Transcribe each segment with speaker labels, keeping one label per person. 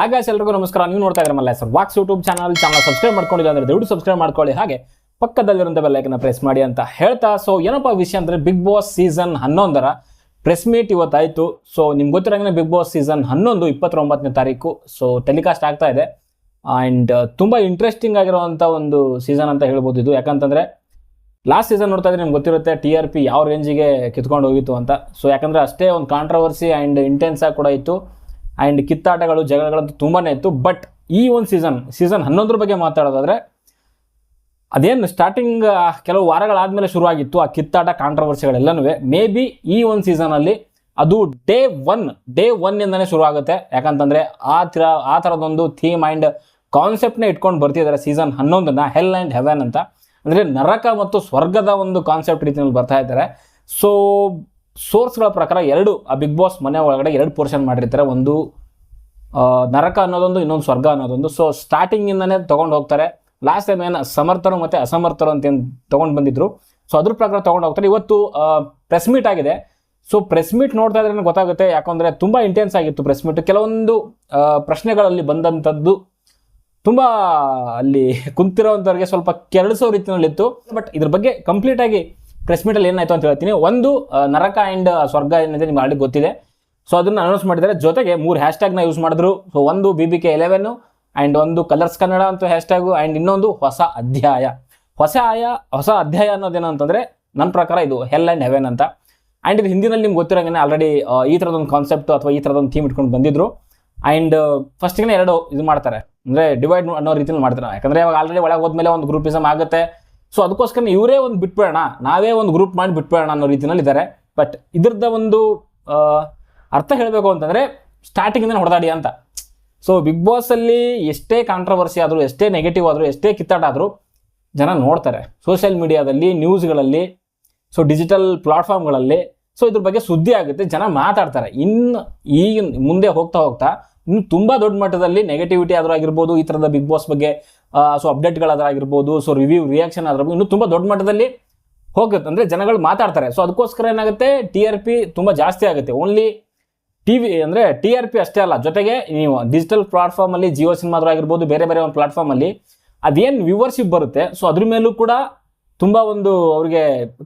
Speaker 1: ಹಾಗೆ ಎಲ್ರಿಗೂ ನಮಸ್ಕಾರ. ನೀವು ನೋಡ್ತಾ ಇದ್ರೆ Malla sir walks YouTube channel channel subscribe ಮಾಡ್ಕೊಂಡಿಲ್ಲ ಅಂದ್ರೆ ದಯವಿಟ್ಟು ಸಬ್ಸ್ಕ್ರೈಬ್ ಮಾಡ್ಕೊಳ್ಳಿ. ಹಾಗೆ ಪಕ್ಕದಲ್ಲಿರುವಂಥ ಬೆಲ್ಲೈಕನ್ನ ಪ್ರೆಸ್ ಮಾಡಿ ಅಂತ ಹೇಳ್ತಾ. ಸೊ ಏನಪ್ಪ ವಿಷಯ ಅಂದರೆ ಬಿಗ್ ಬಾಸ್ ಸೀಸನ್ ಹನ್ನೊಂದರ ಪ್ರೆಸ್ ಮೀಟ್ ಇವತ್ತಾಯಿತು. ಸೊ ನಿಮ್ಗೆ ಗೊತ್ತಿರೋಂಗೆ ಬಿಗ್ ಬಾಸ್ ಸೀಸನ್ ಹನ್ನೊಂದು, ಇಪ್ಪತ್ತೊಂಬತ್ತನೇ ತಾರೀಕು. ಸೊ ಟೆಲಿಕಾಸ್ಟ್ ಆಗ್ತಾ ಇದೆ. ಆ್ಯಂಡ್ ತುಂಬ ಇಂಟ್ರೆಸ್ಟಿಂಗ್ ಆಗಿರುವಂಥ ಒಂದು ಸೀಸನ್ ಅಂತ ಹೇಳ್ಬೋದು ಇದು. ಯಾಕಂತಂದರೆ ಲಾಸ್ಟ್ ಸೀಸನ್ ನೋಡ್ತಾ ಇದ್ರೆ ನಿಮ್ಗೆ ಗೊತ್ತಿರುತ್ತೆ ಟಿ ಆರ್ ಪಿ ಯಾವ ರೇಂಜಿಗೆ ಕಿತ್ಕೊಂಡು ಹೋಗಿತ್ತು ಅಂತ. ಸೊ ಯಾಕಂದರೆ ಅಷ್ಟೇ ಒಂದು ಕಾಂಟ್ರವರ್ಸಿ ಆ್ಯಂಡ್ ಇಂಟೆನ್ಸ್ ಆಗಿ ಕೂಡ ಇತ್ತು. ಆ್ಯಂಡ್ ಕಿತ್ತಾಟಗಳು, ಜಗಳಗಳಂತೂ ತುಂಬಾ ಇತ್ತು. ಬಟ್ ಈ ಒಂದು ಸೀಸನ್ ಸೀಸನ್ ಹನ್ನೊಂದರ ಬಗ್ಗೆ ಮಾತಾಡೋದಾದ್ರೆ, ಅದೇನು ಸ್ಟಾರ್ಟಿಂಗ್ ಕೆಲವು ವಾರಗಳಾದಮೇಲೆ ಶುರುವಾಗಿತ್ತು ಆ ಕಿತ್ತಾಟ ಕಾಂಟ್ರವರ್ಸಿಗಳೆಲ್ಲನೂ ಮೇ ಬಿ ಈ ಒಂದು ಸೀಸನಲ್ಲಿ ಅದು ಡೇ ಒನ್ ಡೇ ಒನ್ನಿಂದನೇ ಶುರು ಆಗುತ್ತೆ ಯಾಕಂತಂದರೆ ಆ ಥರ, ಆ ಥರದೊಂದು ಥೀಮ್ ಆ್ಯಂಡ್ ಕಾನ್ಸೆಪ್ಟ್ನ ಇಟ್ಕೊಂಡು ಬರ್ತಿದ್ದಾರೆ ಸೀಸನ್ ಹನ್ನೊಂದನ್ನು ಹೆಲ್ ಆ್ಯಂಡ್ ಹೆವೆನ್ ಅಂತ. ಅಂದರೆ ನರಕ ಮತ್ತು ಸ್ವರ್ಗದ ಒಂದು ಕಾನ್ಸೆಪ್ಟ್ ರೀತಿಯಲ್ಲಿ ಬರ್ತಾ ಇದ್ದಾರೆ. ಸೊ ಸೋರ್ಸ್ಗಳ ಪ್ರಕಾರ ಎರಡು, ಆ ಬಿಗ್ ಬಾಸ್ ಮನೆ ಒಳಗಡೆ ಎರಡು ಪೋರ್ಷನ್ ಮಾಡಿರ್ತಾರೆ. ಒಂದು ನರಕ ಅನ್ನೋದೊಂದು, ಇನ್ನೊಂದು ಸ್ವರ್ಗ ಅನ್ನೋದೊಂದು. ಸೊ ಸ್ಟಾರ್ಟಿಂಗಿಂದನೇ ತೊಗೊಂಡು ಹೋಗ್ತಾರೆ. ಲಾಸ್ಟ್ ಟೈಮ್ ಏನು ಸಮರ್ಥರು ಮತ್ತು ಅಸಮರ್ಥರು ಅಂತ ಏನು ತೊಗೊಂಡು ಬಂದಿದ್ರು. ಸೊ ಅದ್ರ ಪ್ರಕಾರ ತೊಗೊಂಡು ಹೋಗ್ತಾರೆ. ಇವತ್ತು ಪ್ರೆಸ್ ಮೀಟ್ ಆಗಿದೆ. ಸೊ ಪ್ರೆಸ್ ಮೀಟ್ ನೋಡ್ತಾ ಇದ್ರೆ ಗೊತ್ತಾಗುತ್ತೆ. ಯಾಕಂದರೆ ತುಂಬ ಇಂಟೆನ್ಸ್ ಆಗಿತ್ತು ಪ್ರೆಸ್ ಮೀಟ್ ಕೆಲವೊಂದು ಪ್ರಶ್ನೆಗಳಲ್ಲಿ ಬಂದಂಥದ್ದು ತುಂಬ ಅಲ್ಲಿ ಕುಂತಿರೋವಂಥವ್ರಿಗೆ ಸ್ವಲ್ಪ ಕೆರಳಿಸೋ ರೀತಿಯಲ್ಲಿತ್ತು. ಬಟ್ ಇದ್ರ ಬಗ್ಗೆ ಕಂಪ್ಲೀಟ್ ಆಗಿ ಪ್ರೆಸ್ ಮೀಟಲ್ಲಿ ಏನಾಯ್ತು ಅಂತ ಹೇಳ್ತೀನಿ. ಒಂದು ನರಕ ಆ್ಯಂಡ್ ಸ್ವರ್ಗ ಏನಿದೆ ನಿಮ್ಗೆ ಆಲ್ರೆಡಿ ಗೊತ್ತಿದೆ. ಸೊ ಅದನ್ನ ಅನೌನ್ಸ್ ಮಾಡಿದ್ದಾರೆ. ಜೊತೆಗೆ ಮೂರು ಹ್ಯಾಶ್ ಟ್ಯಾಗ್ನ ಯೂಸ್ ಮಾಡಿದ್ರು. ಸೊ ಒಂದು ಬಿ ಬಿ ಕೆ ಎಲೆವೆನ್ನು ಆ್ಯಂಡ್ ಒಂದು ಕಲರ್ಸ್ ಕನ್ನಡ ಅಂತ ಹ್ಯಾಶ್ಟ್ಯಾಗು ಆ್ಯಂಡ್ ಇನ್ನೊಂದು ಹೊಸ ಅಧ್ಯಾಯ. ಹೊಸ ಆಯ, ಹೊಸ ಅಧ್ಯಾಯ ಅನ್ನೋದೇನು ಅಂತಂದರೆ ನನ್ನ ಪ್ರಕಾರ ಇದು ಹೆಲ್ ಆ್ಯಂಡ್ ಹೆವೆನ್ ಅಂತ. ಆ್ಯಂಡ್ ಇದು ಹಿಂದಿನಲ್ಲಿ ನಿಮ್ಗೆ ಗೊತ್ತಿರೋಂಗೆ ಆಲ್ರೆಡಿ ಈ ಥರದೊಂದು ಕಾನ್ಸೆಪ್ಟ್ ಅಥವಾ ಈ ಥರದೊಂದು ಥೀಮ್ ಇಟ್ಕೊಂಡು ಬಂದಿದ್ರು. ಆ್ಯಂಡ್ ಫಸ್ಟಿಗೆ ಎರಡು ಇದು ಮಾಡ್ತಾರೆ. ಅಂದರೆ ಡಿವೈಡ್ ಅನ್ನೋ ರೀತಿಯಲ್ಲಿ ಮಾಡ್ತಾರೆ. ಯಾಕಂದರೆ ಇವಾಗ ಆಲ್ರೆಡಿ ಒಳಗೆ ಹೋದ್ಮೇಲೆ ಒಂದು ಗ್ರೂಪಿಸಮ್ ಆಗುತ್ತೆ. ಸೊ ಅದಕ್ಕೋಸ್ಕರ ಇವರೇ ಒಂದು ಬಿಟ್ಬಿಡೋಣ. ನಾವೇ ಒಂದು ಗ್ರೂಪ್ ಮಾಡಿ ಬಿಟ್ಬಿಡೋಣ ಅನ್ನೋ ರೀತಿಯಲ್ಲಿ ಇದ್ದಾರೆ ಬಟ್ ಇದ್ರದ್ದ ಒಂದು ಅರ್ಥ ಹೇಳಬೇಕು ಅಂತಂದರೆ ಸ್ಟಾರ್ಟಿಂಗಿಂದ ಹೊಡೆದಾಡಿ ಅಂತ. ಸೊ ಬಿಗ್ ಬಾಸಲ್ಲಿ ಎಷ್ಟೇ ಕಾಂಟ್ರವರ್ಸಿ ಆದರೂ, ಎಷ್ಟೇ ನೆಗೆಟಿವ್ ಆದರೂ, ಎಷ್ಟೇ ಕಿತ್ತಾಟ ಆದರೂ ಜನ ನೋಡ್ತಾರೆ. ಸೋಷಿಯಲ್ ಮೀಡಿಯಾದಲ್ಲಿ ನ್ಯೂಸ್ಗಳಲ್ಲಿ ಸೊ ಡಿಜಿಟಲ್ ಪ್ಲಾಟ್ಫಾರ್ಮ್ಗಳಲ್ಲಿ ಸೊ ಇದ್ರ ಬಗ್ಗೆ ಸುದ್ದಿ ಆಗುತ್ತೆ, ಜನ ಮಾತಾಡ್ತಾರೆ. ಇನ್ನು ಈಗಿನ ಮುಂದೆ ಹೋಗ್ತಾ ಹೋಗ್ತಾ, ಇನ್ನು ತುಂಬ ದೊಡ್ಡ ಮಟ್ಟದಲ್ಲಿ ನೆಗೆಟಿವಿಟಿ ಆದರೂ ಆಗಿರ್ಬೋದು, ಈ ಥರದ ಬಿಗ್ ಬಾಸ್ ಬಗ್ಗೆ ಸೊ ಅಪ್ಡೇಟ್ಗಳಾದ್ರಾಗಿರ್ಬೋದು ಸೊ ರಿವ್ಯೂ ರಿಯಾಕ್ಷನ್ ಆದ್ರೂ ಇನ್ನು ತುಂಬ ದೊಡ್ಡ ಮಟ್ಟದಲ್ಲಿ ಹೋಗುತ್ತೆ ಅಂದರೆ ಜನಗಳು ಮಾತಾಡ್ತಾರೆ. ಸೊ ಅದಕ್ಕೋಸ್ಕರ ಏನಾಗುತ್ತೆ ಟಿ ಆರ್ ಪಿ ತುಂಬ ಜಾಸ್ತಿ ಆಗುತ್ತೆ. ಓನ್ಲಿ ಟಿ ವಿ ಅಂದರೆ ಟಿ ಆರ್ ಪಿ ಅಷ್ಟೇ ಅಲ್ಲ. ಜೊತೆಗೆ ನೀವು ಡಿಜಿಟಲ್ ಪ್ಲಾಟ್ಫಾರ್ಮಲ್ಲಿ ಜಿಯೋ ಸಿನಿಮಾದ್ರು ಆಗಿರ್ಬೋದು, ಬೇರೆ ಬೇರೆ ಒಂದು ಪ್ಲಾಟ್ಫಾರ್ಮಲ್ಲಿ ಅದೇನು ವ್ಯೂವರ್ಶಿಪ್ ಬರುತ್ತೆ ಸೊ ಅದ್ರ ಮೇಲೂ ಕೂಡ ತುಂಬ ಒಂದು ಅವ್ರಿಗೆ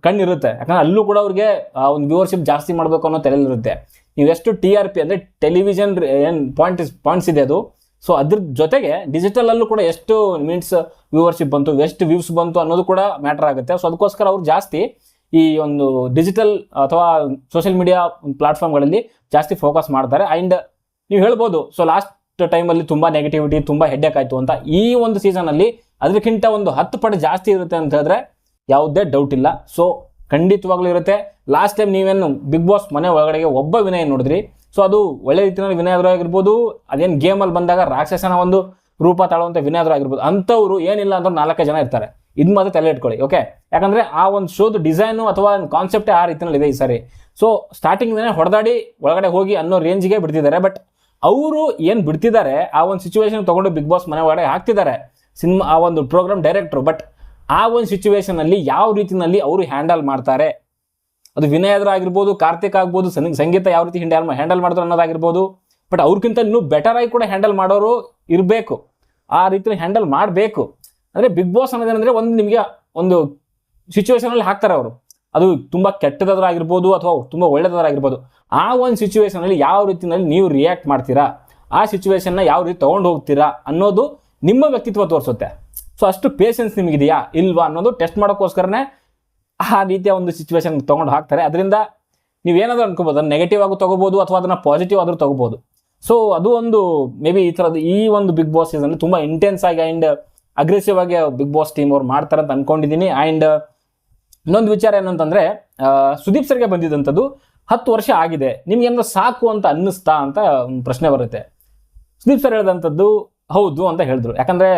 Speaker 1: ಕಣ್ಣಿರುತ್ತೆ. ಯಾಕಂದ್ರೆ ಅಲ್ಲೂ ಕೂಡ ಅವ್ರಿಗೆ ಒಂದು ವ್ಯೂವರ್ಶಿಪ್ ಜಾಸ್ತಿ ಮಾಡಬೇಕು ಅನ್ನೋ ತಲೆಯಲ್ಲಿರುತ್ತೆ ನೀವು ಎಷ್ಟು ಟಿ ಆರ್ ಪಿ ಅಂದರೆ ಟೆಲಿವಿಷನ್ ಏನು ಪಾಯಿಂಟ್ ಪಾಯಿಂಟ್ಸ್ ಇದೆ ಅದು ಸೊ ಅದ್ರ ಜೊತೆಗೆ ಡಿಜಿಟಲ್ ಅಲ್ಲೂ ಕೂಡ ಎಷ್ಟು ಮಿನಿಟ್ಸ್ ವ್ಯೂವರ್ಶಿಪ್ ಬಂತು, ಎಷ್ಟು ವ್ಯೂಸ್ ಬಂತು ಅನ್ನೋದು ಕೂಡ ಮ್ಯಾಟರ್ ಆಗುತ್ತೆ. ಸೊ ಅದಕ್ಕೋಸ್ಕರ ಅವ್ರು ಜಾಸ್ತಿ ಈ ಒಂದು ಡಿಜಿಟಲ್ ಅಥವಾ ಸೋಷಿಯಲ್ ಮೀಡಿಯಾ ಪ್ಲಾಟ್ಫಾರ್ಮ್ಗಳಲ್ಲಿ ಜಾಸ್ತಿ ಫೋಕಸ್ ಮಾಡ್ತಾರೆ. ಆ್ಯಂಡ್ ನೀವು ಹೇಳ್ಬೋದು ಸೊ ಲಾಸ್ಟ್ ಟೈಮಲ್ಲಿ ತುಂಬ ನೆಗೆಟಿವಿಟಿ ತುಂಬ ಹೆಡ್ಡೇಕ್ ಆಯಿತು ಅಂತ. ಈ ಒಂದು ಸೀಸನಲ್ಲಿ ಅದಕ್ಕಿಂತ ಒಂದು ಹತ್ತು ಪಟ್ಟು ಜಾಸ್ತಿ ಇರುತ್ತೆ ಅಂತ ಹೇಳಿದ್ರೆ ಯಾವುದೇ ಡೌಟ್ ಇಲ್ಲ. ಸೊ ಖಂಡಿತವಾಗ್ಲೂ ಇರುತ್ತೆ. ಲಾಸ್ಟ್ ಟೈಮ್ ನೀವೇನು ಬಿಗ್ ಬಾಸ್ ಮನೆ ಒಳಗಡೆಗೆ ಒಬ್ಬ ವಿನಯ ನೋಡಿದ್ರಿ ಸೊ ಅದು ಒಳ್ಳೆ ರೀತಿಯಲ್ಲಿ ವಿನಯ ಆದರೂ ಆಗಿರ್ಬೋದು, ಅದೇನು ಗೇಮಲ್ಲಿ ಬಂದಾಗ ರಾಕ್ಷಸನ ಒಂದು ರೂಪ ತಾಳುವಂಥ ವಿನಯ ಆದರೂ ಆಗಿರ್ಬೋದು, ಅಂಥವ್ರು ಏನಿಲ್ಲ ಅಂದ್ರೆ ನಾಲ್ಕೈದು ಜನ ಇರ್ತಾರೆ. ಇದು ಮಾತ್ರ ತಲೆ ಇಟ್ಕೊಳ್ಳಿ ಓಕೆ ಯಾಕಂದರೆ ಆ ಒಂದು ಶೋದು ಡಿಸೈನು ಅಥವಾ ಕಾನ್ಸೆಪ್ಟೇ ಆ ರೀತಿಯಲ್ಲಿ ಇದೆ ಈ ಸಾರಿ. ಸೊ ಸ್ಟಾರ್ಟಿಂಗ್ನೇ ಹೊಡೆದಾಡಿ ಒಳಗಡೆ ಹೋಗಿ ಅನ್ನೋ ರೇಂಜ್ಗೆ ಬಿಡ್ತಿದ್ದಾರೆ ಬಟ್ ಅವರು ಏನು ಬಿಡ್ತಿದ್ದಾರೆ, ಆ ಒಂದು ಸಿಚುವೇಶನ್ ತೊಗೊಂಡು ಬಿಗ್ ಬಾಸ್ ಮನೆ ಒಳಗಡೆ ಹಾಕ್ತಿದ್ದಾರೆ, ಸಿನಿಮಾ, ಆ ಒಂದು ಪ್ರೋಗ್ರಾಮ್ ಡೈರೆಕ್ಟ್ರು ಬಟ್ ಆ ಒಂದು ಸಿಚುವೇಶನಲ್ಲಿ ಯಾವ ರೀತಿಯಲ್ಲಿ ಅವರು ಹ್ಯಾಂಡಲ್ ಮಾಡ್ತಾರೆ ಅದು ವಿನಯದ್ರ ಆಗಿರ್ಬೋದು, ಕಾರ್ತಿಕ್ ಆಗ್ಬೋದು, ಸಂಗ್- ಸಂಗೀತ ಯಾವ ರೀತಿ ಹ್ಯಾಂಡಲ್ ಹ್ಯಾಂಡಲ್ ಮಾಡಿದ್ರು ಅನ್ನೋದಾಗಿರ್ಬೋದು ಬಟ್ ಅವ್ರಿಗಿಂತ ಇನ್ನೂ ಬೆಟರ್ ಆಗಿ ಕೂಡ ಹ್ಯಾಂಡಲ್ ಮಾಡೋರು ಇರಬೇಕು. ಆ ರೀತಿ ಹ್ಯಾಂಡಲ್ ಮಾಡಬೇಕು. ಅಂದರೆ ಬಿಗ್ ಬಾಸ್ ಅನ್ನೋದೇನಂದರೆ ಒಂದು ನಿಮಗೆ ಒಂದು ಸಿಚುವೇಶನಲ್ಲಿ ಹಾಕ್ತಾರೆ ಅವರು. ಅದು ತುಂಬ ಕೆಟ್ಟದಾದ್ರೂ ಆಗಿರ್ಬೋದು ಅಥವಾ ತುಂಬ ಒಳ್ಳೆದಾದ್ರೂ ಆಗಿರ್ಬೋದು ಆ ಒಂದು ಸಿಚುವೇಶನಲ್ಲಿ ಯಾವ ರೀತಿಯಲ್ಲಿ ನೀವು ರಿಯಾಕ್ಟ್ ಮಾಡ್ತೀರಾ? ಆ ಸಿಚುವೇಶನ್ನ ಯಾವ ರೀತಿ ತೊಗೊಂಡು ಹೋಗ್ತೀರಾ ಅನ್ನೋದು ನಿಮ್ಮ ವ್ಯಕ್ತಿತ್ವ ತೋರಿಸುತ್ತೆ. ಸೊ ಅಷ್ಟು ಪೇಷನ್ಸ್ ನಿಮಗಿದೆಯಾ? ಇಲ್ವಾ ಅನ್ನೋದು ಟೆಸ್ಟ್ ಮಾಡೋಕ್ಕೋಸ್ಕರನೇ ಆ ರೀತಿಯ ಒಂದು ಸಿಚುವೇಶನ್ ತೊಗೊಂಡು ಹಾಕ್ತಾರೆ. ಅದರಿಂದ ನೀವೇನಾದರೂ ಅನ್ಕೋಬೋದು, ಅದನ್ನ ನೆಗೆಟಿವ್ ಆಗೂ ತೊಗೋಬೋದು ಅಥವಾ ಅದನ್ನು ಪಾಸಿಟಿವ್ ಆದರೂ ತೊಗೋಬೋದು. ಸೊ ಅದು ಒಂದು ಮೇ ಬಿ ಈ ಥರದ್ದು ಈ ಒಂದು ಬಿಗ್ ಬಾಸ್ ಸೀಸನ್ ತುಂಬ ಇಂಟೆನ್ಸ್ ಆಗಿ ಆ್ಯಂಡ್ ಅಗ್ರೆಸಿವ್ ಆಗಿ ಬಿಗ್ ಬಾಸ್ ಟೀಮ್ ಅವ್ರು ಮಾಡ್ತಾರೆ ಅಂತ ಅನ್ಕೊಂಡಿದ್ದೀನಿ ಆ್ಯಂಡ್ ಇನ್ನೊಂದು ವಿಚಾರ ಏನಂತಂದರೆ ಸುದೀಪ್ ಸರ್ಗೆ ಬಂದಿದ್ದಂಥದ್ದು ಹತ್ತು ವರ್ಷ ಆಗಿದೆ. ನಿಮ್ಗೆ ಏನಾದ್ರು ಸಾಕು ಅಂತ ಅನ್ನಿಸ್ತಾ ಅಂತ ಒಂದು ಪ್ರಶ್ನೆ ಬರುತ್ತೆ. ಸುದೀಪ್ ಸರ್ ಹೇಳಿದಂಥದ್ದು ಹೌದು ಅಂತ ಹೇಳಿದ್ರು. ಯಾಕಂದರೆ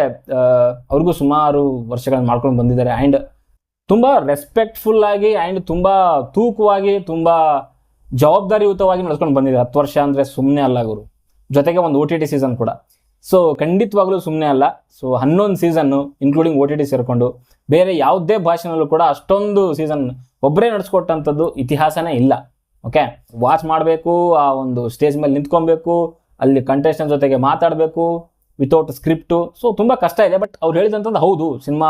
Speaker 1: ಅವ್ರಿಗೂ ಸುಮಾರು ವರ್ಷಗಳನ್ನು ಮಾಡ್ಕೊಂಡು ಬಂದಿದ್ದಾರೆ. ಆ್ಯಂಡ್ ತುಂಬ ರೆಸ್ಪೆಕ್ಟ್ಫುಲ್ ಆಗಿ ಆ್ಯಂಡ್ ತುಂಬ ತೂಕವಾಗಿ, ತುಂಬ ಜವಾಬ್ದಾರಿಯುತವಾಗಿ ನಡೆಸ್ಕೊಂಡು ಬಂದಿದೆ. ಹತ್ತು ವರ್ಷ ಅಂದರೆ ಸುಮ್ಮನೆ ಅಲ್ಲ ಗುರು. ಜೊತೆಗೆ ಒಂದು ಓ ಟಿ ಟಿ ಸೀಸನ್ ಕೂಡ. ಸೊ ಖಂಡಿತವಾಗ್ಲೂ ಸುಮ್ಮನೆ ಅಲ್ಲ. ಸೊ ಹನ್ನೊಂದು season including O T T ಸೇರಿಕೊಂಡು, ಬೇರೆ ಯಾವುದೇ ಭಾಷೆನಲ್ಲೂ ಕೂಡ ಅಷ್ಟೊಂದು ಸೀಸನ್ ಒಬ್ಬರೇ ನಡೆಸ್ಕೊಟ್ಟಂಥದ್ದು ಇತಿಹಾಸನೇ ಇಲ್ಲ. ಓಕೆ ವಾಚ್ ಮಾಡಬೇಕು, ಆ ಒಂದು ಸ್ಟೇಜ್ ಮೇಲೆ ನಿಂತ್ಕೊಬೇಕು, ಅಲ್ಲಿ ಕಂಟೆಸ್ಟೆಂಟ್ ಜೊತೆಗೆ ಮಾತಾಡಬೇಕು ವಿತೌಟ್ ಸ್ಕ್ರಿಪ್ಟು ಸೊ ತುಂಬ ಕಷ್ಟ ಇದೆ ಬಟ್ ಅವ್ರು ಹೇಳಿದಂಥದ್ದು ಹೌದು. ಸಿನಿಮಾ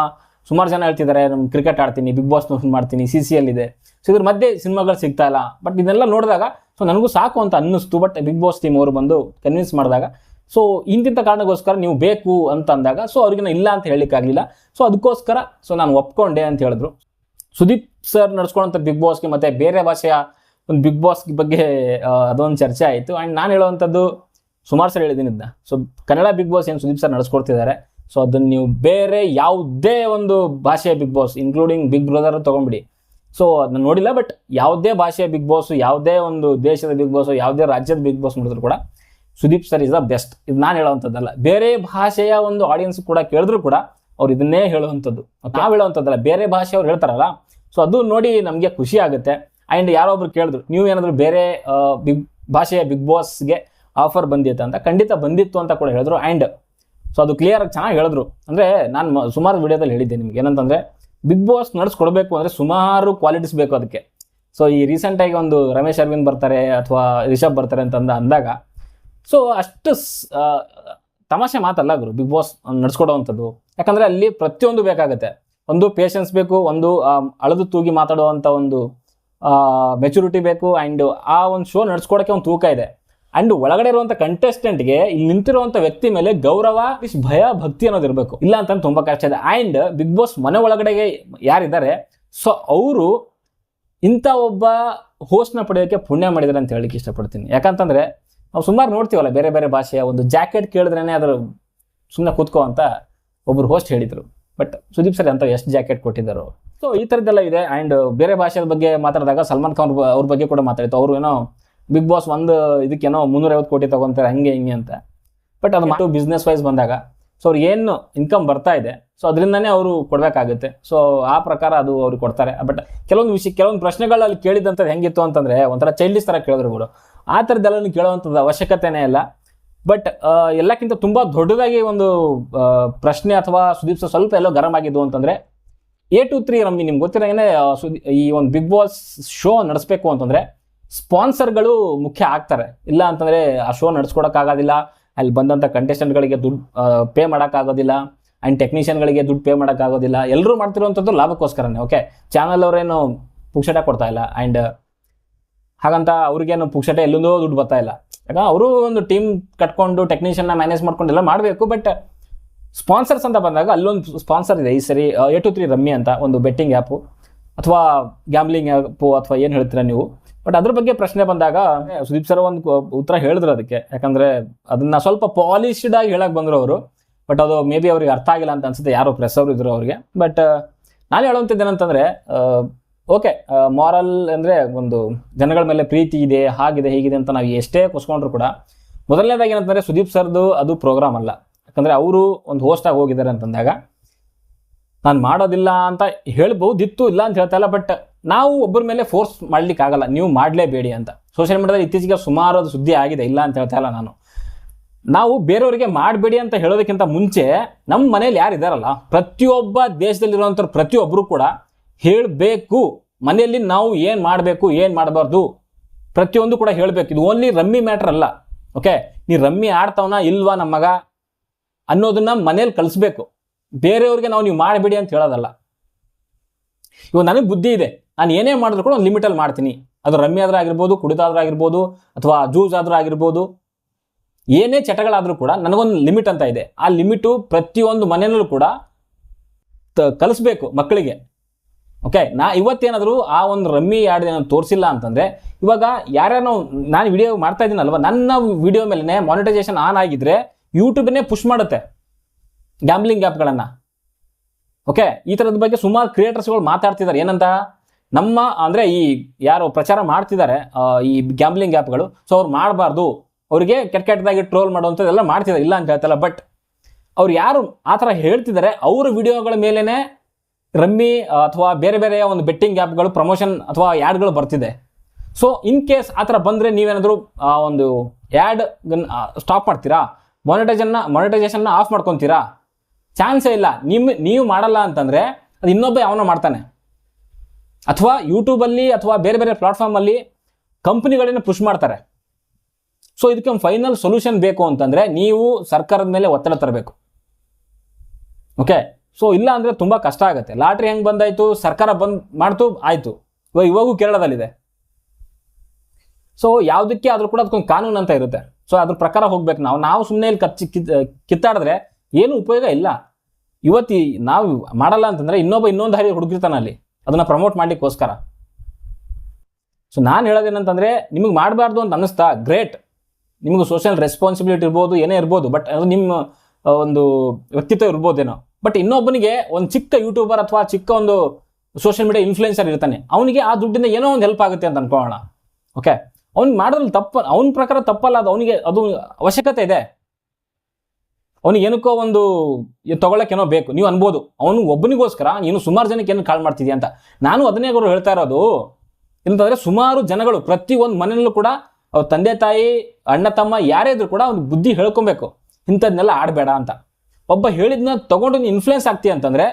Speaker 1: ಸುಮಾರು ಜನ ಹೇಳ್ತಿದ್ದಾರೆ ನಮ್ಮ ಕ್ರಿಕೆಟ್ ಆಡ್ತೀನಿ ಬಿಗ್ ಬಾಸ್ ಮಾಡ್ತೀನಿ ಸಿ ಸಿ ಎಲ್ ಇದೆ. ಸೊ ಇದ್ರ ಮಧ್ಯೆ ಸಿನಿಮಾಗಳು ಸಿಗ್ತಾ ಇಲ್ಲ. ಬಟ್ ಇದನ್ನೆಲ್ಲ ನೋಡಿದಾಗ ಸೊ ನನಗೂ ಸಾಕು ಅಂತ ಅನ್ನಿಸ್ತು. ಬಟ್ ಬಿಗ್ ಬಾಸ್ ಟೀಮ್ ಅವರು ಬಂದು ಕನ್ವಿನ್ಸ್ ಮಾಡಿದಾಗ ಸೊ ಇಂತಿಂಥ ಕಾರಣಕ್ಕೋಸ್ಕರ ನೀವು ಬೇಕು ಅಂತ ಅಂದಾಗ ಸೊ ಅವ್ರಿಗಿನ ಇಲ್ಲ ಅಂತ ಹೇಳಲಿಕ್ಕಾಗಲಿಲ್ಲ. ಸೊ ಅದಕ್ಕೋಸ್ಕರ ಸೊ ನಾನು ಒಪ್ಕೊಂಡೆ ಅಂತ ಹೇಳಿದ್ರು. ಸುದೀಪ್ ಸರ್ ನಡ್ಸ್ಕೊಳ್ಳೋಂಥ ಬಿಗ್ ಬಾಸ್ಗೆ ಮತ್ತು ಬೇರೆ ಭಾಷೆಯ ಒಂದು ಬಿಗ್ ಬಾಸ್ ಬಗ್ಗೆ ಅದೊಂದು ಚರ್ಚೆ ಆಯಿತು. ಆ್ಯಂಡ್ ನಾನು ಹೇಳುವಂಥದ್ದು ಸುಮಾರು ಸರ್ ಹೇಳಿದ್ದೀನಿ ಇದನ್ನ ಸೊ ಕನ್ನಡ ಬಿಗ್ ಬಾಸ್ ಏನು ಸುದೀಪ್ ಸರ್ ನಡೆಸ್ಕೊಡ್ತಿದ್ದಾರೆ. ಸೊ ಅದನ್ನು ನೀವು ಬೇರೆ ಯಾವುದೇ ಒಂದು ಭಾಷೆಯ Bigg Boss including Big Brother ತೊಗೊಂಬಿಡಿ so ಅದನ್ನ ನೋಡಿಲ್ಲ ಬಟ್ ಯಾವುದೇ ಭಾಷೆಯ ಬಿಗ್ ಬಾಸ್ ಯಾವುದೇ ಒಂದು ದೇಶದ ಬಿಗ್ ಬಾಸ್ ಯಾವುದೇ ರಾಜ್ಯದ ಬಿಗ್ ಬಾಸ್ ನೋಡಿದ್ರು ಕೂಡ Sudeep sir is the best ಇದು ನಾನು ಹೇಳುವಂಥದ್ದಲ್ಲ. ಬೇರೆ ಭಾಷೆಯ ಒಂದು ಆಡಿಯನ್ಸ್ ಕೂಡ ಕೇಳಿದ್ರು ಕೂಡ ಅವ್ರು ಇದನ್ನೇ ಹೇಳುವಂಥದ್ದು. ನಾವು ಹೇಳುವಂಥದ್ದಲ್ಲ. ಬೇರೆ ಭಾಷೆಯವ್ರು ಹೇಳ್ತಾರಲ್ಲ. ಸೊ ಅದು ನೋಡಿ ನಮಗೆ ಖುಷಿ ಆಗುತ್ತೆ. ಆ್ಯಂಡ್ ಯಾರೊಬ್ರು ಕೇಳಿದ್ರು, ನೀವು ಏನಾದರೂ ಬೇರೆ ಬಿಗ್ ಭಾಷೆಯ ಬಿಗ್ ಬಾಸ್ಗೆ ಆಫರ್ ಬಂದಿತ್ತು ಅಂತ? ಖಂಡಿತ ಬಂದಿತ್ತು ಅಂತ ಕೂಡ ಹೇಳಿದ್ರು. ಆ್ಯಂಡ್ ಸೊ ಅದು ಕ್ಲಿಯರ್ ಆಗಿ ಚೆನ್ನಾಗಿ ಹೇಳಿದ್ರು. ಅಂದರೆ ನಾನು ಸುಮಾರು ವಿಡಿಯೋದಲ್ಲಿ ಹೇಳಿದ್ದೆ ನಿಮ್ಗೆ. ಏನಂತಂದರೆ ಬಿಗ್ ಬಾಸ್ ನಡೆಸ್ಕೊಡ್ಬೇಕು ಅಂದರೆ ಸುಮಾರು ಕ್ವಾಲಿಟೀಸ್ ಬೇಕು ಅದಕ್ಕೆ. ಸೊ ಈ ರೀಸೆಂಟಾಗಿ ಒಂದು ರಮೇಶ್ ಅರವಿಂದ್ ಬರ್ತಾರೆ ಅಥವಾ ರಿಷಬ್ ಬರ್ತಾರೆ ಅಂತಂದ ಅಂದಾಗ ಸೊ ಅಷ್ಟು ತಮಾಷೆ ಮಾತಲ್ಲ ಗುರು ಬಿಗ್ ಬಾಸ್ ನಡ್ಸ್ಕೊಡೋವಂಥದ್ದು. ಯಾಕಂದರೆ ಅಲ್ಲಿ ಪ್ರತಿಯೊಂದು ಬೇಕಾಗುತ್ತೆ. ಒಂದು ಪೇಷನ್ಸ್ ಬೇಕು, ಒಂದು ಅಳದು ಅಳೆದು ತೂಗಿ ಮಾತಾಡುವಂಥ ಒಂದು ಮೆಚುರಿಟಿ ಬೇಕು ಆ್ಯಂಡ್ ಆ ಒಂದು ಶೋ ನಡ್ಸ್ಕೊಡೋಕ್ಕೆ ಒಂದು ತೂಕ ಇದೆ. ಆ್ಯಂಡ್ ಒಳಗಡೆ ಇರುವಂಥ ಕಂಟೆಸ್ಟೆಂಟ್ಗೆ ಇಲ್ಲಿ ನಿಂತಿರುವಂತ ವ್ಯಕ್ತಿ ಮೇಲೆ ಗೌರವ ಇಸ್ ಭಯ, ಭಕ್ತಿ ಅನ್ನೋದು ಇರಬೇಕು. ಇಲ್ಲ ಅಂತ ತುಂಬಾ ಕಷ್ಟ ಇದೆ. ಅಂಡ್ ಬಿಗ್ ಬಾಸ್ ಮನೆ ಒಳಗಡೆಗೆ ಯಾರಿದ್ದಾರೆ? ಸೊ ಅವರು ಇಂಥ ಒಬ್ಬ ಹೋಸ್ಟ್ನ ಪಡೆಯೋಕ್ಕೆ ಪುಣ್ಯ ಮಾಡಿದ್ದಾರೆ ಅಂತ ಹೇಳಲಿಕ್ಕೆ ಇಷ್ಟಪಡ್ತೀನಿ. ಯಾಕಂತಂದ್ರೆ ನಾವು ಸುಮಾರು ನೋಡ್ತೀವಲ್ಲ, ಬೇರೆ ಬೇರೆ ಭಾಷೆಯ ಒಂದು ಜಾಕೆಟ್ ಕೇಳಿದ್ರೇನೆ ಅದ್ರ ಸುಮ್ಮನೆ ಕೂತ್ಕೋ ಅಂತ ಒಬ್ರು ಹೋಸ್ಟ್ ಹೇಳಿದರು. ಬಟ್ ಸುದೀಪ್ ಸರ್ ಅಂತ ಎಷ್ಟು ಜಾಕೆಟ್ ಕೊಟ್ಟಿದ್ದರು? ಸೊ ಈ ಥರದ್ದೆಲ್ಲ ಇದೆ. ಆ್ಯಂಡ್ ಬೇರೆ ಭಾಷೆಯ ಬಗ್ಗೆ ಮಾತಾಡಿದಾಗ ಸಲ್ಮಾನ್ ಖಾನ್ ಅವ್ರ ಬಗ್ಗೆ ಕೂಡ ಮಾತಾಡಿತ್ತು. ಅವರು ಏನೋ ಬಿಗ್ ಬಾಸ್ ಒಂದು ಇದಕ್ಕೇನೋ ಮುನ್ನೂರೈವತ್ತು ಕೋಟಿ ತಗೊಂತಾರೆ, ಹಂಗೆ ಹಿಂಗೆ ಅಂತ. ಬಟ್ ಅದು ಮತ್ತು ಬಿಸ್ನೆಸ್ ವೈಸ್ ಬಂದಾಗ ಸೊ ಅವ್ರಿಗೆ ಏನು ಇನ್ಕಮ್ ಬರ್ತಾ ಇದೆ ಸೊ ಅದರಿಂದನೇ ಅವರು ಕೊಡಬೇಕಾಗುತ್ತೆ. ಸೊ ಆ ಪ್ರಕಾರ ಅದು ಅವ್ರಿಗೆ ಕೊಡ್ತಾರೆ. ಬಟ್ ಕೆಲವೊಂದು ವಿಷಯ, ಕೆಲವೊಂದು ಪ್ರಶ್ನೆಗಳಲ್ಲಿ ಕೇಳಿದಂಥದ್ದು ಹೆಂಗಿತ್ತು ಅಂತಂದರೆ, ಒಂಥರ ಚೈಲ್ಡಿಸ್ ಥರ ಕೇಳಿದ್ರು ಕೂಡ ಆ ಥರದ್ದೆಲ್ಲ ಕೇಳುವಂಥದ್ದು ಅವಶ್ಯಕತೆನೇ ಇಲ್ಲ. ಬಟ್ ಎಲ್ಲಕ್ಕಿಂತ ತುಂಬ ದೊಡ್ಡದಾಗಿ ಒಂದು ಪ್ರಶ್ನೆ ಅಥವಾ ಸುದೀಪ್ ಸ್ವಲ್ಪ ಎಲ್ಲೋ ಗರಂ ಆಗಿದ್ದು ಅಂತಂದರೆ ಎ ಟು ತ್ರೀ ರಮ್ಮಿ ನಿಮ್ಗೆ ಗೊತ್ತಿರೋಂಗೆ ಸುದಿ, ಈ ಒಂದು ಬಿಗ್ ಬಾಸ್ ಶೋ ನಡೆಸಬೇಕು ಅಂತಂದರೆ ಸ್ಪಾನ್ಸರ್ಗಳು ಮುಖ್ಯ ಆಗ್ತಾರೆ. ಇಲ್ಲ ಅಂತಂದರೆ ಆ ಶೋ ನಡ್ಸ್ಕೊಡೋಕ್ಕಾಗೋದಿಲ್ಲ ಅಲ್ಲಿ ಬಂದಂಥ ಕಂಟೆಸ್ಟೆಂಟ್ಗಳಿಗೆ ದುಡ್ಡು ಪೇ ಮಾಡೋಕ್ಕಾಗೋದಿಲ್ಲ ಆ್ಯಂಡ್ ಟೆಕ್ನಿಷಿಯನ್ಗಳಿಗೆ ದುಡ್ಡು ಪೇ ಮಾಡೋಕ್ಕಾಗೋದಿಲ್ಲ ಎಲ್ಲರೂ ಮಾಡ್ತಿರುವಂಥದ್ದು ಲಾಭಕ್ಕೋಸ್ಕರನೇ ಓಕೆ ಚಾನಲ್ ಅವರೇನು ಪುಕ್ಷಟ ಕೊಡ್ತಾ ಇಲ್ಲ ಆ್ಯಂಡ್ ಹಾಗಂತ ಅವ್ರಿಗೇನು ಪುಕ್ಷಟ ಎಲ್ಲಿಂದೋ ದುಡ್ಡು ಬರ್ತಾ ಇಲ್ಲ. ಯಾಕಂದ್ರೆ ಅವರು ಒಂದು ಟೀಮ್ ಕಟ್ಕೊಂಡು ಟೆಕ್ನಿಷಿಯನ್ನ ಮ್ಯಾನೇಜ್ ಮಾಡ್ಕೊಂಡು ಎಲ್ಲ ಮಾಡಬೇಕು ಬಟ್ ಸ್ಪಾನ್ಸರ್ಸ್ ಅಂತ ಬಂದಾಗ ಅಲ್ಲೊಂದು ಸ್ಪಾನ್ಸರ್ ಇದೆ. ಈ ಸರಿ ಎ ಟು ತ್ರೀ ರಮ್ಮಿ ಅಂತ ಒಂದು ಬೆಟ್ಟಿಂಗ್ ಆ್ಯಪು ಅಥವಾ ಗ್ಯಾಮ್ಲಿಂಗ್ ಆ್ಯಪು ಅಥವಾ ಏನು ಹೇಳ್ತೀರಾ ನೀವು? ಬಟ್ ಅದ್ರ ಬಗ್ಗೆ ಪ್ರಶ್ನೆ ಬಂದಾಗ ಸುದೀಪ್ ಸರ್ ಒಂದು ಉತ್ತರ ಹೇಳಿದ್ರು ಅದಕ್ಕೆ. ಯಾಕಂದ್ರೆ ಅದನ್ನ ಸ್ವಲ್ಪ ಪಾಲಿಶ್ಡ್ ಆಗಿ ಹೇಳಕ್ ಬಂದ್ರು ಅವರು. ಬಟ್ ಅದು ಮೇ ಬಿ ಅವ್ರಿಗೆ ಅರ್ಥ ಆಗಿಲ್ಲ ಅಂತ ಅನ್ಸುತ್ತೆ. ಯಾರು ಪ್ರೆಸ್ ಅವರು ಇದ್ರು ಅವ್ರಿಗೆ. ಬಟ್ ನಾನು ಹೇಳುವಂಥದ್ದು ಏನಂತಂದರೆ ಓಕೆ ಮಾರಲ್ ಅಂದರೆ ಒಂದು ಜನಗಳ ಮೇಲೆ ಪ್ರೀತಿ ಇದೆ, ಹಾಗಿದೆ, ಹೀಗಿದೆ ಅಂತ ನಾವು ಎಷ್ಟೇ ಕುಸ್ಕೊಂಡ್ರು ಕೂಡ, ಮೊದಲನೇದಾಗಿ ಏನಂತಂದರೆ ಸುದೀಪ್ ಸರ್ದು ಅದು ಪ್ರೋಗ್ರಾಮ್ ಅಲ್ಲ. ಯಾಕಂದರೆ ಅವರು ಒಂದು ಹೋಸ್ಟಾಗಿ ಹೋಗಿದ್ದಾರೆ ಅಂತಂದಾಗ, ನಾನು ಮಾಡೋದಿಲ್ಲ ಅಂತ ಹೇಳ್ಬಹುದಿತ್ತು ಇಲ್ಲ ಅಂತ ಹೇಳ್ತಾ ಇಲ್ಲ ಬಟ್ ನಾವು ಒಬ್ಬರ ಮೇಲೆ ಫೋರ್ಸ್ ಮಾಡ್ಲಿಕ್ಕೆ ಆಗಲ್ಲ ನೀವು ಮಾಡಲೇಬೇಡಿ ಅಂತ. ಸೋಷಿಯಲ್ ಮೀಡಿಯಾದಲ್ಲಿ ಇತ್ತೀಚೆಗೆ ಸುಮಾರು ಅದು ಸುದ್ದಿ ಆಗಿದೆ, ಇಲ್ಲ ಅಂತ ಹೇಳ್ತಾ ಇಲ್ಲ ನಾನು. ನಾವು ಬೇರೆಯವರಿಗೆ ಮಾಡಬೇಡಿ ಅಂತ ಹೇಳೋದಕ್ಕಿಂತ ಮುಂಚೆ ನಮ್ಮ ಮನೇಲಿ ಯಾರು ಇದ್ದಾರಲ್ಲ ಪ್ರತಿಯೊಬ್ಬ ದೇಶದಲ್ಲಿರುವಂಥವ್ರು ಪ್ರತಿಯೊಬ್ಬರು ಕೂಡ ಹೇಳಬೇಕು. ಮನೆಯಲ್ಲಿ ನಾವು ಏನು ಮಾಡಬೇಕು, ಏನು ಮಾಡಬಾರ್ದು, ಪ್ರತಿಯೊಂದು ಕೂಡ ಹೇಳಬೇಕು. ಇದು ಓನ್ಲಿ ರಮ್ಮಿ ಮ್ಯಾಟ್ರ್ ಅಲ್ಲ ಓಕೆ ನೀ ರಮ್ಮಿ ಆಡ್ತಾವನ ಇಲ್ವಾ ನಮ್ಮ ಮಗ ಅನ್ನೋದನ್ನ ಮನೇಲಿ ಕಲಿಸ್ಬೇಕು. ಬೇರೆಯವ್ರಿಗೆ ನಾವು ನೀವು ಮಾಡಬೇಡಿ ಅಂತ ಹೇಳೋದಲ್ಲ. ಇವಾಗ ನನಗೆ ಬುದ್ಧಿ ಇದೆ. ನಾನು ಏನೇ ಮಾಡಿದ್ರು ಕೂಡ ಒಂದು ಲಿಮಿಟಲ್ಲಿ ಮಾಡ್ತೀನಿ. ಅದು ರಮ್ಮಿ ಆದರೂ ಆಗಿರ್ಬೋದು ಕುಡಿದಾದ್ರೂ ಆಗಿರ್ಬೋದು, ಅಥವಾ ಜ್ಯೂಸ್ ಆದರೂ ಆಗಿರ್ಬೋದು. ಏನೇ ಚಟಗಳಾದರೂ ಕೂಡ ನನಗೊಂದು ಲಿಮಿಟ್ ಅಂತ ಇದೆ. ಆ ಲಿಮಿಟು ಪ್ರತಿಯೊಂದು ಮನೆಯಲ್ಲೂ ಕೂಡ ತ- ಕಲಿಸ್ಬೇಕು ಮಕ್ಕಳಿಗೆ. ಓಕೆ ನಾ ಇವತ್ತೇನಾದರೂ ಆ ಒಂದು ರಮ್ಮಿ ಆಡಿದ ತೋರಿಸಿಲ್ಲ ಅಂತಂದರೆ, ಇವಾಗ ಯಾರ್ಯಾರೋ ನಾನು ವಿಡಿಯೋ ಮಾಡ್ತಾ ಇದ್ದೀನಲ್ವ? ನನ್ನ ವಿಡಿಯೋ ಮೇಲೆ ಮಾನಿಟೈಸೇಷನ್ ಆನ್ ಆಗಿದ್ರೆ ಯೂಟ್ಯೂಬ್ನೇ ಪುಷ್ ಮಾಡುತ್ತೆ. ಗ್ಯಾಮ್ಲಿಂಗ್ ಆ್ಯಪ್ಗಳನ್ನು ಓಕೆ ಈ ಥರದ ಬಗ್ಗೆ ಸುಮಾರು ಕ್ರಿಯೇಟರ್ಸ್ಗಳು ಮಾತಾಡ್ತಿದ್ದಾರೆ. ಏನಂತ? ನಮ್ಮ, ಅಂದರೆ ಈ ಯಾರು ಪ್ರಚಾರ ಮಾಡ್ತಿದ್ದಾರೆ ಈ ಗ್ಯಾಂಬ್ಲಿಂಗ್ ಆ್ಯಪ್ಗಳು ಸೊ ಅವ್ರು ಮಾಡಬಾರ್ದು. ಅವರಿಗೆ ಕೆಟ್ಟ ಕೆಟ್ಟದಾಗಿ ಟ್ರೋಲ್ ಮಾಡುವಂಥದ್ದೆಲ್ಲ ಮಾಡ್ತಿದ್ದಾರೆ. ಇಲ್ಲ ಅಂತ ಹೇಳ್ತಲ್ಲ ಬಟ್ ಅವ್ರು ಯಾರು ಆ ಥರ ಹೇಳ್ತಿದ್ದಾರೆ, ಅವ್ರ ವಿಡಿಯೋಗಳ ಮೇಲೇ ರಮ್ಮಿ ಅಥವಾ ಬೇರೆ ಬೇರೆ ಒಂದು ಬೆಟ್ಟಿಂಗ್ ಆ್ಯಪ್ಗಳು ಪ್ರಮೋಷನ್ ಅಥವಾ ಆ್ಯಡ್ಗಳು ಬರ್ತಿದೆ. ಸೊ ಇನ್ ಕೇಸ್ ಆ ಥರ ಬಂದರೆ ನೀವೇನಾದರೂ ಒಂದು ಆ್ಯಡ್ ಸ್ಟಾಪ್ ಮಾಡ್ತೀರಾ? ಮಾನಿಟೈಸನ್ನ ಮಾನಿಟೈಸೇಷನ್ನ ಆಫ್ ಮಾಡ್ಕೊತೀರಾ? ಚಾನ್ಸೇ ಇಲ್ಲ. ನಿಮ್ಮ ನೀವು ಮಾಡಲ್ಲ ಅಂತಂದರೆ ಅದು ಇನ್ನೊಬ್ಬ ಯಾವನೋ ಮಾಡ್ತಾನೆ. ಅಥವಾ ಯೂಟ್ಯೂಬಲ್ಲಿ ಅಥವಾ ಬೇರೆ ಬೇರೆ ಪ್ಲಾಟ್ಫಾರ್ಮಲ್ಲಿ ಕಂಪ್ನಿಗಳನ್ನ ಪುಷ್ ಮಾಡ್ತಾರೆ. ಸೊ ಇದಕ್ಕೆ ಒಂದು ಫೈನಲ್ ಸೊಲ್ಯೂಷನ್ ಬೇಕು ಅಂತಂದರೆ ನೀವು ಸರ್ಕಾರದ ಮೇಲೆ ಒತ್ತಡ ತರಬೇಕು. ಓಕೆ ಸೊ ಇಲ್ಲ ಅಂದರೆ ತುಂಬ ಕಷ್ಟ ಆಗುತ್ತೆ. ಲಾಟ್ರಿ ಹೆಂಗೆ ಬಂದಾಯಿತು? ಸರ್ಕಾರ ಬಂದ್ ಮಾಡ್ತು, ಆಯಿತು. ಇವಾಗ ಇವಾಗೂ ಕೇರಳದಲ್ಲಿದೆ. ಸೊ ಯಾವುದಕ್ಕೆ ಆದರೂ ಕೂಡ ಅದಕ್ಕೊಂದು ಕಾನೂನು ಅಂತ ಇರುತ್ತೆ. ಸೊ ಅದ್ರ ಪ್ರಕಾರ ಹೋಗ್ಬೇಕು ನಾವು. ನಾವು ಸುಮ್ಮನೆ ಇಲ್ಲಿ ಕಚ್ಚಿ, ಕಿತ್, ಕಿತ್ತಾಡಿದ್ರೆ ಏನು ಉಪಯೋಗ ಇಲ್ಲ. ಇವತ್ತಿ ನಾವು ಮಾಡಲ್ಲ ಅಂತಂದರೆ ಇನ್ನೊಬ್ಬ ಇನ್ನೊಂದು ಹಾದಿ ಹುಡುಕಿರ್ತಾನೆ ಅಲ್ಲಿ. ಅದನ್ನ ಪ್ರಮೋಟ್ ಮಾಡ್ಲಿಕ್ಕೋಸ್ಕರ. ಸೊ ನಾನು ಹೇಳೋದೇನಂತಂದ್ರೆ ನಿಮಗೆ ಮಾಡಬಾರ್ದು ಅಂತ ಅನ್ನಿಸ್ತಾ ಗ್ರೇಟ್ ನಿಮಗೆ ಸೋಷಿಯಲ್ ರೆಸ್ಪಾನ್ಸಿಬಿಲಿಟಿ ಇರ್ಬೋದು, ಏನೇ ಇರ್ಬೋದು ಬಟ್ ಅದು ನಿಮ್ಮ ಒಂದು ವ್ಯಕ್ತಿತ್ವ ಇರ್ಬೋದೇನೋ. ಬಟ್ ಇನ್ನೊಬ್ಬನಿಗೆ ಒಂದು ಚಿಕ್ಕ ಯೂಟ್ಯೂಬರ್ ಅಥವಾ ಚಿಕ್ಕ ಒಂದು ಸೋಷಿಯಲ್ ಮೀಡಿಯಾ ಇನ್ಫ್ಲೂಯೆನ್ಸರ್ ಇರ್ತಾನೆ. ಅವನಿಗೆ ಆ ದುಡ್ಡಿಂದ ಏನೋ ಒಂದು ಹೆಲ್ಪ್ ಆಗುತ್ತೆ ಅಂತ ಅನ್ಕೊಳ್ಳೋಣ. ಓಕೆ ಅವ್ನಿಗೆ ಮಾಡೋದ್ರಲ್ಲಿ ತಪ್ಪ, ಅವನ ಪ್ರಕಾರ ತಪ್ಪಲ್ಲ, ಅದು ಅವನಿಗೆ, ಅದು ಅವಶ್ಯಕತೆ ಇದೆ. ಅವನಿಗೆ ಏನಕ್ಕೋ ಒಂದು ಏನೋ ಬೇಕು. ನೀವು ಅನ್ಬೋದು. ಅವನು ಒಬ್ಬನಿಗೋಸ್ಕರ ನೀನು ಸುಮಾರು ಜನಕ್ಕೆ ಏನು ಕಾಲ್ ಮಾಡ್ತಿದ್ಯಾ ಅಂತ. ನಾನು ಅದನ್ನೇ ಅವರು ಹೇಳ್ತಾ ಇರೋದು. ಏನಂತಂದ್ರೆ ಸುಮಾರು ಜನಗಳು ಪ್ರತಿ ಒಂದು ಮನೆಯಲ್ಲೂ ಕೂಡ ಅವ್ರ ತಂದೆ, ತಾಯಿ, ಅಣ್ಣ, ತಮ್ಮ ಯಾರೇ ಇದ್ರು ಕೂಡ ಅವ್ನಿಗೆ ಬುದ್ಧಿ ಹೇಳ್ಕೊಬೇಕು. ಇಂಥದ್ನೆಲ್ಲ ಆಡಬೇಡ ಅಂತ. ಒಬ್ಬ ಹೇಳಿದ್ನ ತಗೊಂಡು ನೀನು ಇನ್ಫ್ಲೂಯೆನ್ಸ್ ಆಗ್ತೀಯ ಅಂತಂದ್ರೆ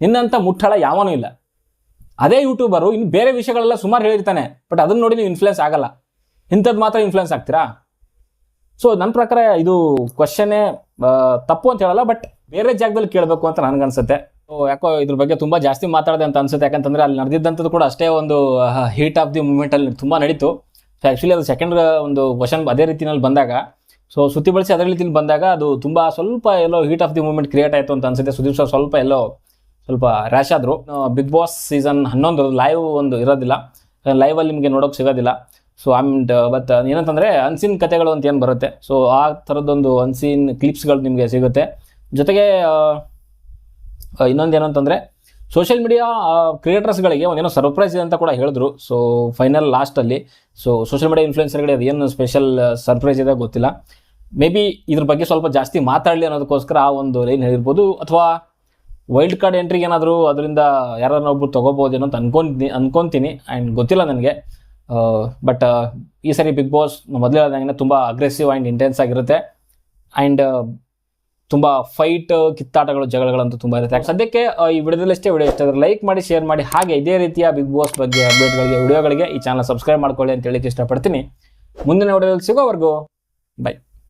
Speaker 1: ನಿನ್ನಂತ ಮುಟ್ಟಳ ಯಾವನೂ ಇಲ್ಲ. ಅದೇ ಯೂಟ್ಯೂಬರು ಇನ್ನು ಬೇರೆ ವಿಷಯಗಳೆಲ್ಲ ಸುಮಾರು ಹೇಳಿರ್ತಾನೆ. ಬಟ್ ಅದನ್ನ ನೋಡಿ ನೀವು ಇನ್ಫ್ಲೂಯೆನ್ಸ್ ಆಗಲ್ಲ. ಇಂಥದ್ದು ಮಾತ್ರ ಇನ್ಫ್ಲೂಯೆನ್ಸ್ ಆಗ್ತೀರಾ? ಸೊ ನನ್ನ ಪ್ರಕಾರ ಇದು ಕ್ವಶನ್ನೇ ತಪ್ಪು ಅಂತ ಹೇಳಲ್ಲ ಬಟ್ ಬೇರೆ ಜಾಗದಲ್ಲಿ ಕೇಳಬೇಕು ಅಂತ ನನಗನ್ಸುತ್ತೆ ಸೊ ಯಾಕೋ ಇದ್ರ ಬಗ್ಗೆ ತುಂಬಾ ಜಾಸ್ತಿ ಮಾತಾಡಿದೆ ಅಂತ ಅನ್ಸುತ್ತೆ. ಯಾಕಂತಂದ್ರೆ ಅಲ್ಲಿ ನಡೆದಿದ್ದಂಥದ್ದು ಕೂಡ ಅಷ್ಟೇ ಒಂದು ಹೀಟ್ ಆಫ್ ದಿ ಮೂಮೆಂಟ್ ಅಲ್ಲಿ ತುಂಬಾ ನಡೀತು. ಸೊ ಆ್ಯಕ್ಚುಲಿ ಅದು ಸೆಕೆಂಡ್ ಒಂದು ಕ್ವಶನ್ ಅದೇ ರೀತಿನಲ್ಲಿ ಬಂದಾಗ. ಸೊ ಸುತ್ತಿ ಬಳಸಿ ಅದೇ ರೀತಿಯಲ್ಲಿ ಬಂದಾಗ ಅದು ತುಂಬಾ ಸ್ವಲ್ಪ ಎಲ್ಲೋ heat of the moment create ಆಯಿತು ಅಂತ ಅನ್ಸುತ್ತೆ. ಸುದೀಪ್ ಸರ್ ಸ್ವಲ್ಪ ಎಲ್ಲೋ ಸ್ವಲ್ಪ ರ್ಯಾಶ್ ಆದರು. ಬಿಗ್ ಬಾಸ್ ಸೀಸನ್ ಹನ್ನೊಂದು ಲೈವ್ ಒಂದು ಇರೋದಿಲ್ಲ. ಲೈವಲ್ಲಿ ನಿಮಗೆ ನೋಡೋಕೆ ಸಿಗೋದಿಲ್ಲ. ಸೊ ಆ್ಯಂಡ್ ಬಟ್ ಏನಂತಂದರೆ ಅನ್ಸೀನ್ ಕತೆಗಳು ಅಂತ ಏನು ಬರುತ್ತೆ? ಸೊ ಆ ಥರದ್ದೊಂದು ಅನ್ಸೀನ್ ಕ್ಲಿಪ್ಸ್ಗಳು ನಿಮಗೆ ಸಿಗುತ್ತೆ. ಜೊತೆಗೆ ಇನ್ನೊಂದು ಏನು ಅಂತಂದರೆ ಸೋಷಿಯಲ್ ಮೀಡಿಯಾ ಕ್ರಿಯೇಟರ್ಸ್ಗಳಿಗೆ ಒಂದೇನೋ ಸರ್ಪ್ರೈಸ್ ಇದೆ ಅಂತ ಕೂಡ ಹೇಳಿದ್ರು. ಸೊ ಫೈನಲ್ ಲಾಸ್ಟಲ್ಲಿ ಸೊ ಸೋಷಿಯಲ್ ಮೀಡಿಯಾ ಇನ್ಫ್ಲೂಯೆನ್ಸರ್ಗಳಿಗೆ ಅದು ಏನು ಸ್ಪೆಷಲ್ ಸರ್ಪ್ರೈಸ್ ಇದೆ ಗೊತ್ತಿಲ್ಲ. ಮೇ ಬಿ ಇದ್ರ ಬಗ್ಗೆ ಸ್ವಲ್ಪ ಜಾಸ್ತಿ ಮಾತಾಡಲಿ ಅನ್ನೋದಕ್ಕೋಸ್ಕರ ಆ ಒಂದು ಲೈನ್ ಹೇಳಿರ್ಬೋದು. ಅಥವಾ ವೈಲ್ಡ್ ಕಾರ್ಡ್ ಎಂಟ್ರಿಗೆ ಏನಾದರೂ ಅದರಿಂದ ಯಾರನ್ನ ಒಬ್ರು ತೊಗೋಬೋದೇನೋ ಅಂತ ಅನ್ಕೊಂತೀನಿ ಅನ್ಕೊಂತೀನಿ. ಆ್ಯಂಡ್ ಗೊತ್ತಿಲ್ಲ ನನಗೆ. ಬಟ್ ಈ ಸರಿ ಬಿಗ್ ಬಾಸ್ ಮೊದಲೇ ಹೇಳ್ದಂಗೆ ತುಂಬ ಅಗ್ರೆಸಿವ್ ಆ್ಯಂಡ್ ಇಂಟೆನ್ಸ್ ಆಗಿರುತ್ತೆ. ಆ್ಯಂಡ್ ತುಂಬ ಫೈಟ್ ಕಿತ್ತಾಟಗಳು, ಜಗಳಗಳಂತೂ ತುಂಬ ಇರುತ್ತೆ. ಸದ್ಯಕ್ಕೆ ಈ ವಿಡಿಯೋದಲ್ಲಷ್ಟೇ ವಿಡಿಯೋ ಇಷ್ಟ ಆದರೆ ಲೈಕ್ ಮಾಡಿ ಶೇರ್ ಮಾಡಿ, ಹಾಗೆ ಇದೇ ರೀತಿಯ ಬಿಗ್ ಬಾಸ್ ಬಗ್ಗೆ ಅಪ್ಡೇಟ್ಗಳಿಗೆ ವಿಡಿಯೋಗಳಿಗೆ ಈ ಚಾನಲ್ ಸಬ್ಸ್ಕ್ರೈಬ್ ಮಾಡ್ಕೊಳ್ಳಿ ಅಂತ ಹೇಳಿಕ್ಕೆ ಇಷ್ಟಪಡ್ತೀನಿ. ಮುಂದಿನ ವಿಡಿಯೋದಲ್ಲಿ ಸಿಗೋವರೆಗೂ ಬೈ